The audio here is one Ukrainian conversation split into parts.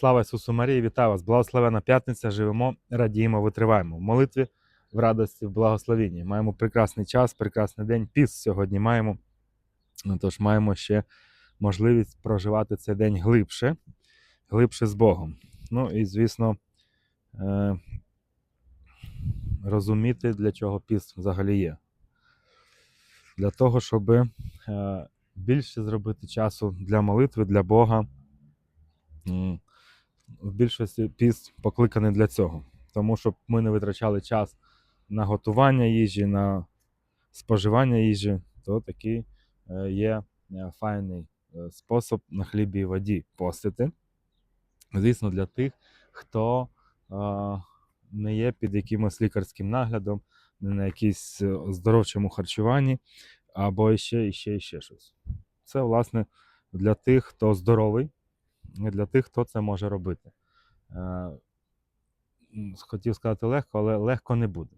Слава Ісусу Марії, вітаю вас! Благословена п'ятниця. Живемо, радіємо, витриваємо. В молитві, в радості, в благословенні. Маємо прекрасний час, прекрасний день. Піс сьогодні маємо. Тож маємо ще можливість проживати цей день глибше, глибше з Богом. Ну і, звісно, е- розуміти, для чого піс взагалі є. Для того, щоб е- більше зробити часу для молитви, для Бога. В більшості піст покликаний для цього. Тому щоб ми не витрачали час на готування їжі, на споживання їжі, то такий е, є е, файний е, спосіб на хлібі і воді постити. Звісно, для тих, хто не є під якимось лікарським наглядом, не на якійсь здоровчому харчуванні, або ще, і ще, і ще щось. Це, власне, для тих, хто здоровий, для тих, хто це може робити. Е, Хотів сказати легко, але легко не буде.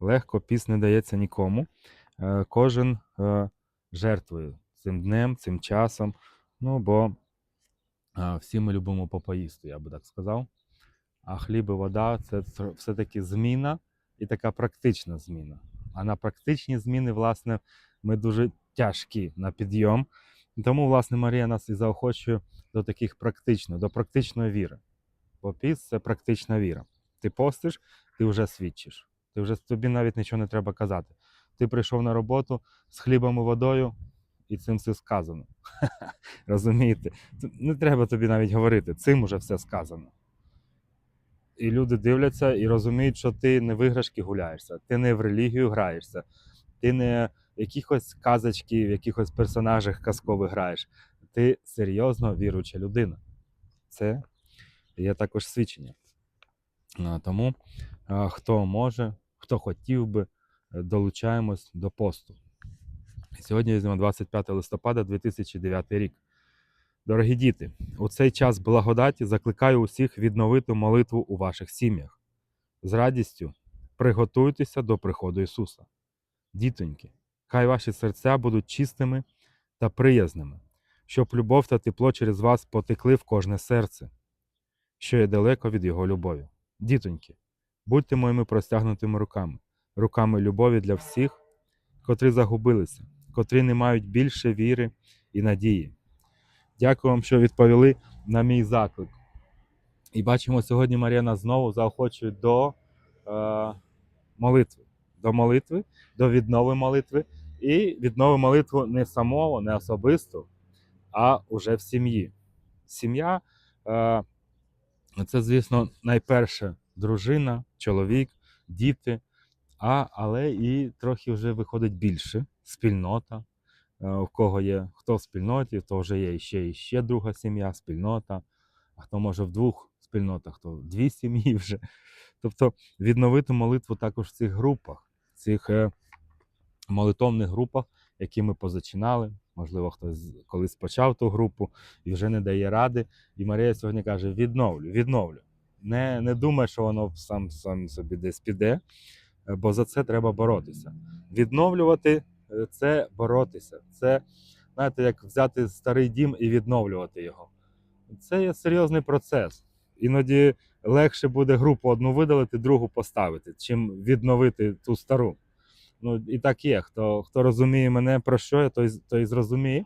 Легко піс не дається нікому. Е, Кожен е, жертвує цим днем, цим часом. Ну, бо всі ми любимо попоїсти, я би так сказав. А хліб і вода це все-таки зміна і така практична зміна. А на практичні зміни, власне, ми дуже тяжкі на підйом. Тому, власне, Марія нас і заохочує до таких практичних, до практичної віри. Бо піст це практична віра. Ти постиш, ти вже свідчиш. Ти вже тобі навіть нічого не треба казати. Ти прийшов на роботу з хлібом і водою, і цим все сказано. Розумієте? Не треба тобі навіть говорити, цим уже все сказано. І люди дивляться і розуміють, що ти не в іграшки гуляєшся, ти не в релігію граєшся, ти не якихось казочки, в якихось персонажах казкових граєш. Ти серйозно віруюча людина. Це є також свідчення. Тому хто може, хто хотів би, долучаємось до посту. Сьогодні візьмемо 25 листопада 2009 рік. Дорогі діти, у цей час благодаті закликаю усіх відновити молитву у ваших сім'ях. З радістю приготуйтеся до приходу Ісуса. Дітоньки, хай ваші серця будуть чистими та приязними, щоб любов та тепло через вас потекли в кожне серце, що є далеко від Його любові. Дітоньки, будьте моїми простягнутими руками, руками любові для всіх, котрі загубилися, котрі не мають більше віри і надії. Дякую вам, що відповіли на мій заклик. І бачимо, сьогодні Марія знову заохочує до е, молитви. До молитви, до віднови молитви. І віднови молитву не самого, не особисто, а уже в сім'ї. Сім'я е, це, звісно, найперше дружина, чоловік, діти, а, але і трохи вже виходить більше спільнота. Е, У кого є хто в спільноті, то вже є ще і ще друга сім'я, спільнота, а хто може в двох спільнотах, то в дві сім'ї вже. Тобто відновити молитву також в цих групах, в цих е, молитовних групах, які ми позачинали. Можливо, хтось колись почав ту групу і вже не дає ради. І Марія сьогодні каже: відновлю, відновлю. Не, не думай, що воно сам, сам собі десь піде, е, бо за це треба боротися. Відновлювати е, це боротися. Це, знаєте, як взяти старий дім і відновлювати його. Це є серйозний процес. Іноді легше буде групу одну видалити, другу поставити, чим відновити ту стару. Ну і так є. Хто, хто розуміє мене про що я, той, той зрозуміє,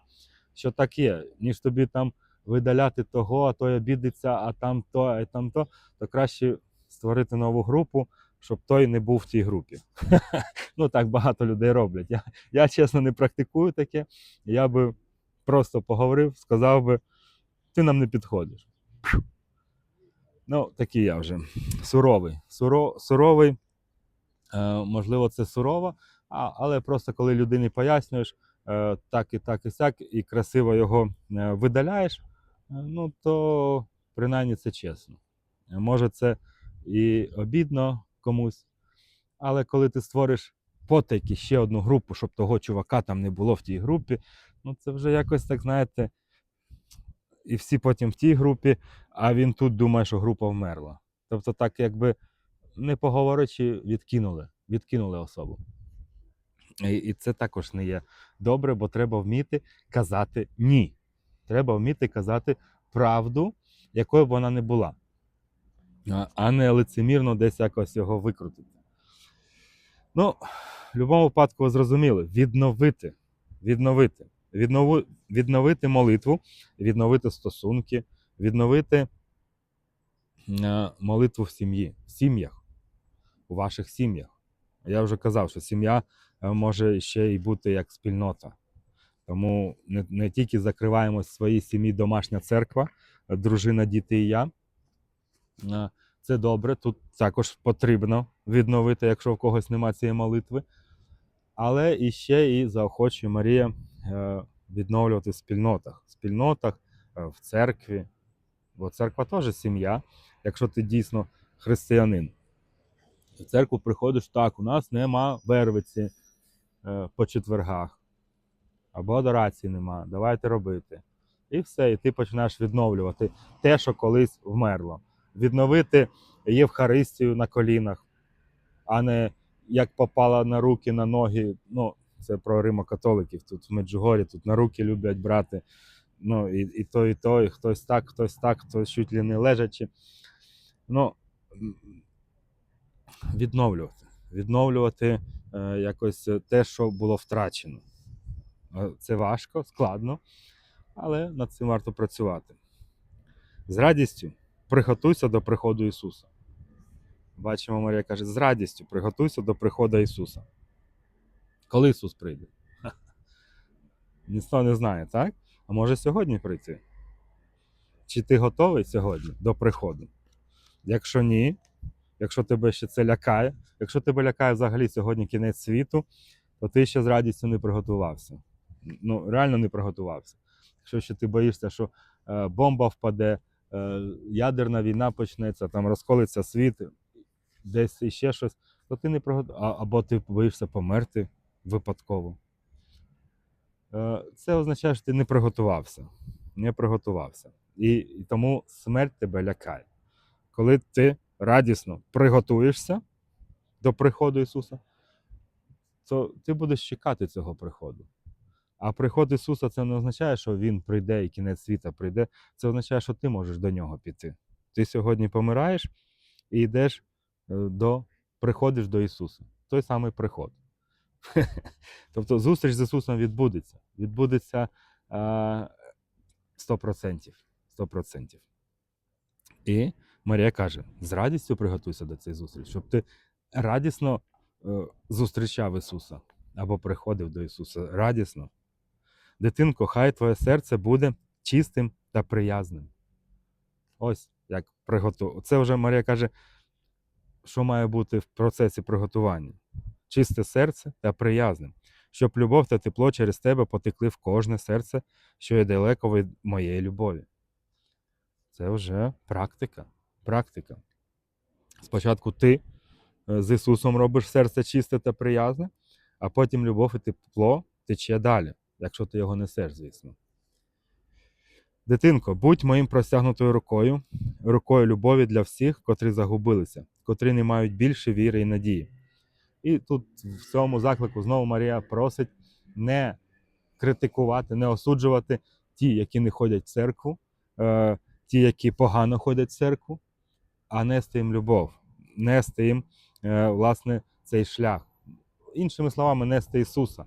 що так є. Ніж тобі там видаляти того, а той обідеться, а там то, а там то, то краще створити нову групу, щоб той не був в тій групі. ну так багато людей роблять. Я, я чесно не практикую таке. Я би просто поговорив, сказав би, ти нам не підходиш. Ну, такий я вже суровий. Суро, суровий, е, можливо, це сурово, а, але просто коли людині пояснюєш е, так і так і сяк, і красиво його е, видаляєш, е, ну то принаймні це чесно. Може, це і обідно комусь, але коли ти створиш потайки ще одну групу, щоб того чувака там не було в тій групі, ну це вже якось так, знаєте, і всі потім в тій групі, а він тут думає, що група вмерла. Тобто, так якби не поговорячи, відкинули, відкинули особу. І, і це також не є добре, бо треба вміти казати ні. Треба вміти казати правду якою б вона не була, а- не лицемірно десь якось його викрутити. Ну, в будь-якому випадку ви зрозуміли, відновити, відновити, віднови, відновити молитву, відновити стосунки, відновити е, молитву в сім'ї, в сім'ях, у ваших сім'ях. Я вже казав, що сім'я е, може ще й бути як спільнота. Тому не, не тільки закриваємось в своїй сім'ї домашня церква, дружина, діти і я. Е, Це добре, тут також потрібно відновити, якщо в когось немає цієї молитви. Але і ще і заохочує Марія відновлювати в спільнотах, в спільнотах, е, в церкві. Бо церква теж сім'я, якщо ти дійсно християнин. В церкву приходиш так, у нас нема вервиці е, по четвергах, або адорації нема, давайте робити. І все, і ти починаєш відновлювати те, що колись вмерло. Відновити Євхаристію на колінах, а не як попало на руки, на ноги. Ну, це про римокатоликів. Тут в Меджугорі, тут на руки люблять брати. Ну, і, і то, і то, і хтось так, хтось так, хтось чуть ли не лежачи. Ну, відновлювати. Відновлювати е, якось те, що було втрачено. Е, Це важко, складно, але над цим варто працювати. З радістю приготуйся до приходу Ісуса. Бачимо, Марія каже: з радістю приготуйся до приходу Ісуса. Коли Ісус прийде? Ніхто не знає, так? А може сьогодні прийти? Чи ти готовий сьогодні до приходу? Якщо ні, якщо тебе ще це лякає, якщо тебе лякає взагалі сьогодні кінець світу, то ти ще з радістю не приготувався. Ну, реально не приготувався. Якщо ще ти боїшся, що е, бомба впаде, е, ядерна війна почнеться, там розколиться світ, десь іще щось, то ти не приготувався. Або ти боїшся померти випадково. Е, Це означає, що ти не приготувався. Не приготувався. І, тому смерть тебе лякає. Коли ти радісно приготуєшся до приходу Ісуса, то ти будеш чекати цього приходу. А приход Ісуса це не означає, що Він прийде і кінець світа прийде. Це означає, що ти можеш до нього піти. Ти сьогодні помираєш і йдеш е, до приходиш до Ісуса. Той самий приход. Тобто зустріч з Ісусом відбудеться. Відбудеться а, 100%. 100%. І Марія каже: з радістю приготуйся до цієї зустрічі, щоб ти радісно е, зустрічав Ісуса або приходив до Ісуса. Радісно. Дитинко, хай твоє серце буде чистим та приязним. Ось як приготу. Це вже Марія каже, що має бути в процесі приготування. Чисте серце та приязним, щоб любов та тепло через тебе потекли в кожне серце, що є далеко від моєї любові. Це вже практика. Практика. Спочатку ти е, з Ісусом робиш серце чисте та приязне, а потім любов і тепло тече далі, якщо ти його несеш, звісно. Дитинко, будь моїм простягнутою рукою, рукою любові для всіх, котрі загубилися, котрі не мають більше віри і надії. І тут в цьому заклику знову Марія просить не критикувати, не осуджувати ті, які не ходять в церкву, е, ті, які погано ходять в церкву, а нести їм любов, нести їм е, власне цей шлях. Іншими словами, нести Ісуса,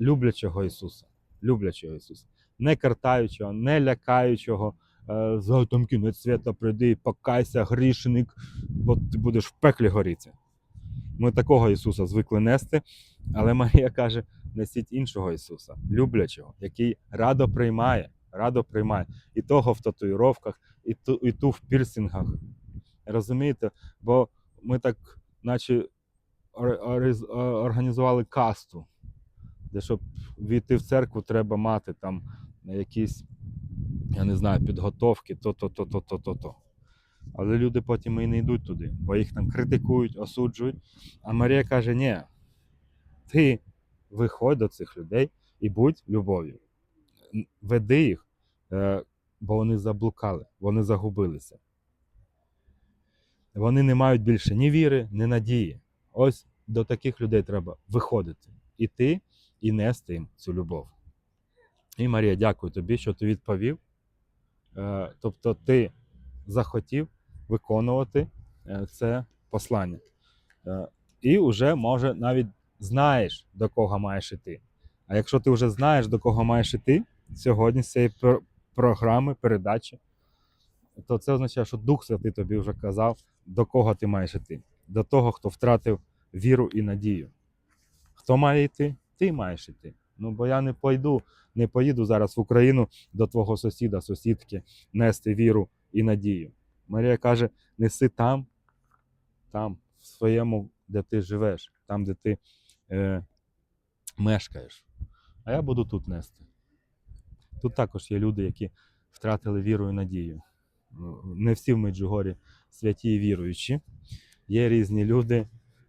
люблячого Ісуса, люблячого Ісуса, не картаючого, не лякаючого. е, За кінець свята прийди, покайся, грішник, бо ти будеш в пеклі горіти. Ми такого Ісуса звикли нести, але Марія каже: несіть іншого Ісуса, люблячого, який радо приймає, радо приймає і того в татуїровках, і ту, і ту в пірсингах. Розумієте? Бо ми так, наче організували касту, де щоб війти в церкву, треба мати там якісь, я не знаю, підготовки, то-то, то-то, то-то, то. Але люди потім і не йдуть туди, бо їх там критикують, осуджують. А Марія каже: ні, ти виходь до цих людей і будь любов'ю. Веди їх, е, бо вони заблукали, вони загубилися. Вони не мають більше ні віри, ні надії. Ось до таких людей треба виходити, іти і нести їм цю любов. І Марія, дякую тобі, що ти відповів Е, тобто ти захотів виконувати е, це послання. Е, і вже може навіть знаєш, до кого маєш іти. А якщо ти вже знаєш, до кого маєш іти сьогодні з цієї пр- програми, передачі, то це означає, що Дух Святий тобі вже казав, до кого ти маєш іти. До того, хто втратив віру і надію. Хто має йти? Ти маєш йти. Ну, бо я не пойду, не поїду зараз в Україну до твого сусіда, сусідки, нести віру і надію. Марія каже: неси там, там, в своєму, де ти живеш, там, де ти е, мешкаєш. А я буду тут нести. Тут також є люди, які втратили віру і надію. Не всі в Меджугорі святі і віруючі. Є різні люди,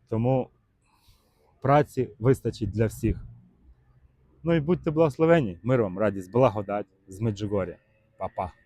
тому праці вистачить для всіх. Ну і будьте благословені, мир вам, радість, благодать з Меджугоря. Па-па.